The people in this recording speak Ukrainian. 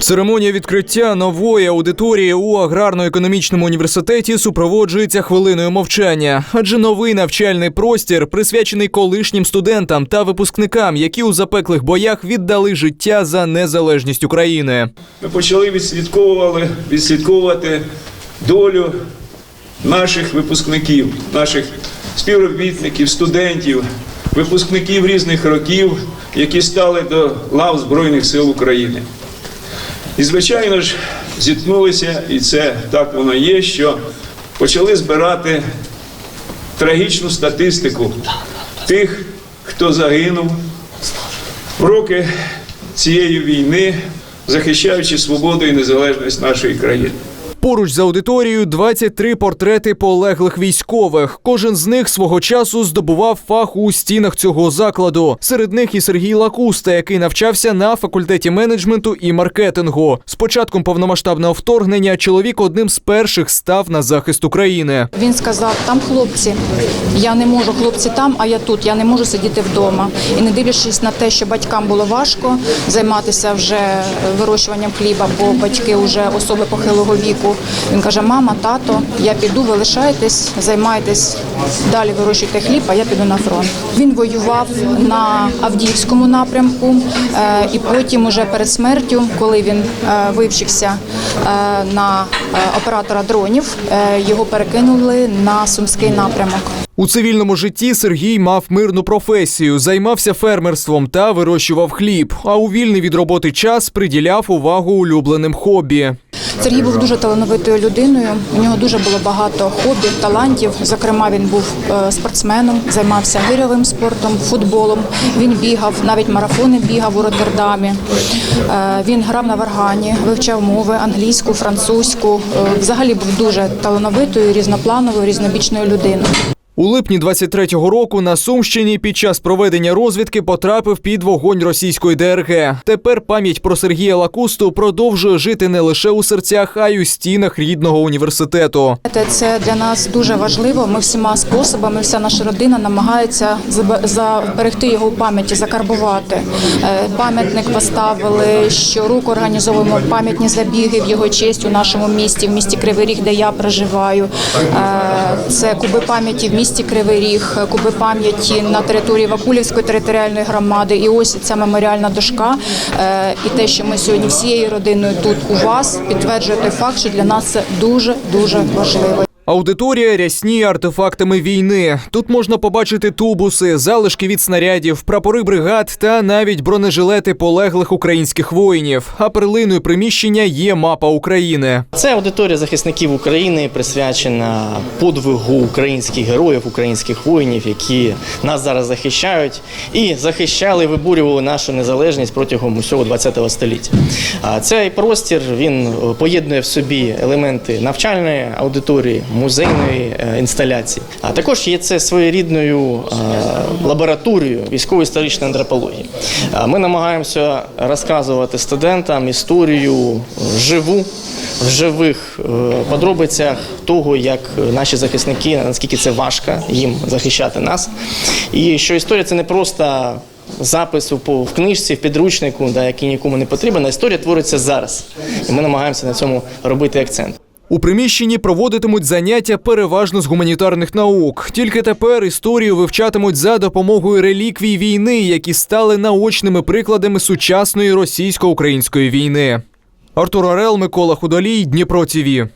Церемонія відкриття нової аудиторії у аграрно-економічному університеті супроводжується хвилиною мовчання, адже новий навчальний простір присвячений колишнім студентам та випускникам, які у запеклих боях віддали життя за незалежність України. Ми почали відслідковували, відслідковувати долю наших випускників, наших співробітників, студентів, випускників різних років, які стали до лав Збройних сил України. І, звичайно ж, зіткнулися, і це так воно є, що почали збирати трагічну статистику тих, хто загинув в роки цієї війни, захищаючи свободу і незалежність нашої країни. Поруч з аудиторією 23 портрети полеглих військових. Кожен з них свого часу здобував фах у стінах цього закладу. Серед них і Сергій Лакуста, який навчався на факультеті менеджменту і маркетингу. З початком повномасштабного вторгнення чоловік одним з перших став на захист України. Він сказав: там хлопці, я не можу, хлопці там, а я тут. Я не можу сидіти вдома. І не дивлячись на те, що батькам було важко займатися вже вирощуванням хліба, бо батьки вже особи похилого віку. Він каже: Мама, тато, я піду, ви лишайтесь, займайтесь далі, вирощуйте хліб, а я піду на фронт. Він воював на Авдіївському напрямку, е, і потім, уже перед смертю, коли він е, вивчився е, на оператора дронів, його перекинули на сумський напрямок. У цивільному житті Сергій мав мирну професію, займався фермерством та вирощував хліб. А у вільний від роботи час приділяв увагу улюбленим хобі. Сергій був дуже талановитою людиною. У нього дуже було багато хобі, талантів. Зокрема, він був е, спортсменом, займався гирьовим спортом, футболом. Він бігав, навіть марафони бігав у Роттердамі. Е, Він грав на варгані, вивчав мови англійську, французьку. Е, Взагалі був дуже талановитою, різноплановою, різнобічною людиною. У липні 23-го року на Сумщині під час проведення розвідки потрапив під вогонь російської ДРГ. Тепер пам'ять про Сергія Лакусту продовжує жити не лише у серцях, а й у стінах рідного університету. Це для нас дуже важливо. Ми всіма способами, вся наша родина намагається зберегти його у пам'яті, закарбувати. Е, Пам'ятник поставили. Щороку організовуємо пам'ятні забіги в його честь у нашому місті, в місті Кривий Ріг, де я проживаю. Е, Це куби пам'яті в місті Кривий Ріг, куби пам'яті на території Вакулівської територіальної громади. І ось ця меморіальна дошка. Е, І те, що ми сьогодні всією родиною тут у вас, підтверджує той факт, що для нас це дуже дуже важливо. Аудиторія рясніє артефактами війни. Тут можна побачити тубуси, залишки від снарядів, прапори бригад та навіть бронежилети полеглих українських воїнів. А перлиною приміщення є мапа України. Це аудиторія захисників України присвячена подвигу українських героїв, українських воїнів, які нас зараз захищають і захищали, виборювали нашу незалежність протягом усього ХХ століття. А Цей простір він поєднує в собі елементи навчальної аудиторії, музейної е, інсталяції. А також є це своєрідною е, лабораторією військово-історичної антропології. Ми намагаємося розказувати студентам історію е, живу в живих подробицях того, як наші захисники, наскільки це важко їм захищати нас. І що історія це не просто запис в книжці, в підручнику, да, який нікому не потрібен, а історія твориться зараз. І ми намагаємося на цьому робити акцент. У приміщенні проводитимуть заняття переважно з гуманітарних наук. Тільки тепер історію вивчатимуть за допомогою реліквій війни, які стали наочними прикладами сучасної російсько-української війни. Артур Орел, Микола Худолій, Дніпро ТІВІ.